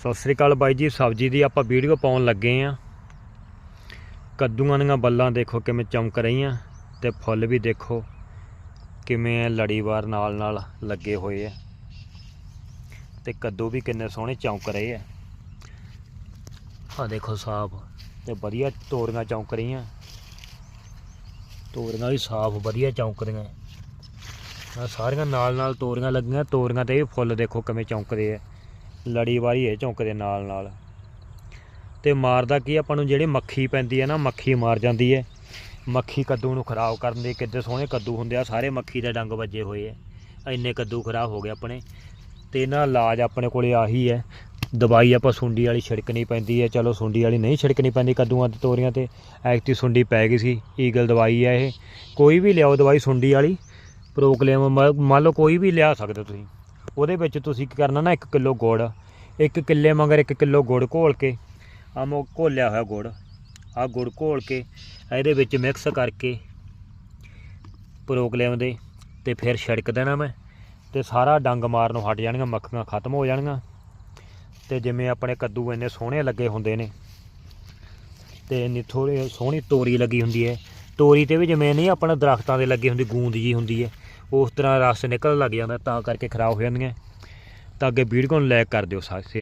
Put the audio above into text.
ਸਤਿ ਸ੍ਰੀ ਅਕਾਲ ਬਾਈ ਜੀ, ਸਬਜ਼ੀ ਦੀ ਆਪਾਂ ਵੀਡੀਓ ਪਾਉਣ ਲੱਗੇ ਆ। ਕੱਦੂਆਂ ਦੀਆਂ ਬੱਲਾਂ ਦੇਖੋ ਕਿਵੇਂ ਚਮਕ ਰਹੀਆਂ ਤੇ ਫੁੱਲ ਵੀ ਦੇਖੋ ਕਿਵੇਂ ਲੜੀਵਾਰ ਨਾਲ ਨਾਲ ਲੱਗੇ ਹੋਏ ਆ। ਤੇ ਕੱਦੂ ਵੀ ਕਿੰਨੇ ਸੋਹਣੇ ਚਮਕ ਰਹੇ ਆ। ਆ ਦੇਖੋ ਸਾਫ਼, ਤੇ ਵਧੀਆ ਤੋਰੀਆਂ ਚਮਕ ਰਹੀਆਂ। ਤੋਰੀਆਂ ਵੀ ਸਾਫ਼, ਵਧੀਆ ਚਮਕ ਰਹੀਆਂ। ਆ ਸਾਰੀਆਂ ਨਾਲ ਨਾਲ ਤੋਰੀਆਂ ਲੱਗੀਆਂ, ਤੋਰੀਆਂ ਤੇ ਵੀ ਫੁੱਲ ਦੇਖੋ ਕਿਵੇਂ ਚਮਕਦੇ ਆ। ਲੜੀ ਵਾਰੀ ਇਹ ਚੌਂਕਦੇ ਨਾਲ ਨਾਲ। ਤੇ ਮਾਰਦਾ ਕੀ ਆਪਾਂ ਨੂੰ ਜਿਹੜੀ ਮੱਖੀ ਪੈਂਦੀ ਹੈ ਨਾ, ਮੱਖੀ ਮਾਰ ਜਾਂਦੀ ਹੈ ਮੱਖੀ ਕੱਦੂ ਨੂੰ ਖਰਾਬ ਕਰਨ ਦੇ ਕਿੱਡੇ ਸੋਹਣੇ ਕੱਦੂ ਹੁੰਦੇ ਆ, ਸਾਰੇ ਮੱਖੀ ਦੇ ਡੰਗ ਵੱਜੇ ਹੋਏ ਆ। ਇੰਨੇ ਕੱਦੂ ਖਰਾਬ ਹੋ ਗਏ ਆਪਣੇ। ਤੇ ਇਹਨਾਂ ਇਲਾਜ ਆਪਣੇ ਕੋਲੇ ਆਹੀ ਹੈ ਦਵਾਈ ਆਪਾਂ ਸੁੰਡੀ ਵਾਲੀ ਛਿੜਕਣੀ ਪੈਂਦੀ ਹੈ ਚਲੋ ਸੁੰਡੀ ਵਾਲੀ ਨਹੀਂ ਛਿੜਕਣੀ ਪੈਂਦੀ ਕੱਦੂਆਂ ਤੇ ਤੋਰੀਆਂ ਤੇ ਐਕਟੀ ਸੁੰਡੀ ਪੈ ਗਈ ਸੀ, ਈਗਲ ਦਵਾਈ ਹੈ ਇਹ। ਕੋਈ ਵੀ ਲਿਆਓ ਦਵਾਈ ਸੁੰਡੀ ਵਾਲੀ ਪ੍ਰੋਕਲੇਮ ਮੰਨ ਲਓ ਕੋਈ ਵੀ ਲਿਆ ਸਕਦੇ ਤੁਸੀਂ। ਉਹਦੇ ਵਿੱਚ ਤੁਸੀਂ ਕੀ ਕਰਨਾ ਨਾ 1 ਕਿਲੋ ਗੁੜ 1 ਕਿੱਲੇ ਮਗਰ 1 ਕਿਲੋ ਗੁੜ ਘੋਲ ਕੇ, ਆਹ ਮੋ, ਘੋਲਿਆ ਹੋਇਆ ਗੁੜ, ਆਹ ਗੁੜ ਘੋਲ ਕੇ, ਇਹਦੇ ਵਿੱਚ ਮਿਕਸ ਕਰਕੇ ਪਰੋਕ ਲਿਆਉਂਦੇ ਤੇ ਫਿਰ ਛਿੜਕ ਦੇਣਾ ਮੈਂ, ਤੇ ਸਾਰਾ ਡੰਗ ਮਾਰਨੋਂ ਹਟ ਜਾਣਗੀਆਂ ਮੱਖੀਆਂ ਖਤਮ ਹੋ ਜਾਣਗੀਆਂ ਤੇ ਜਿਵੇਂ ਆਪਣੇ ਕੱਦੂ ਇੰਨੇ ਸੋਹਣੇ ਲੱਗੇ ਹੁੰਦੇ ਨੇ, ਤੇ ਇੰਨੀ ਥੋੜੀ ਸੋਹਣੀ ਤੋਰੀ ਲੱਗੀ ਹੁੰਦੀ ਹੈ। ਤੋਰੀ ਤੇ ਵੀ ਜਿਵੇਂ ਨਹੀਂ, ਆਪਣਾ ਦਰਖਤਾਂ ਦੇ ਲੱਗੀ ਹੁੰਦੀ, ਗੂੰਦ ਜੀ ਹੁੰਦੀ ਹੈ। ਉਸ ਤਰ੍ਹਾਂ ਰਸ ਨਿਕਲਣ ਲੱਗ ਜਾਂਦਾ ਤਾਂ ਕਰਕੇ ਖਰਾਬ ਹੋ ਜਾਂਦੀਆਂ। ਤਾਂ ਅੱਗੇ ਵੀਡੀਓ ਨੂੰ ਲਾਈਕ ਕਰ ਦਿਓ ਸਾਰੇ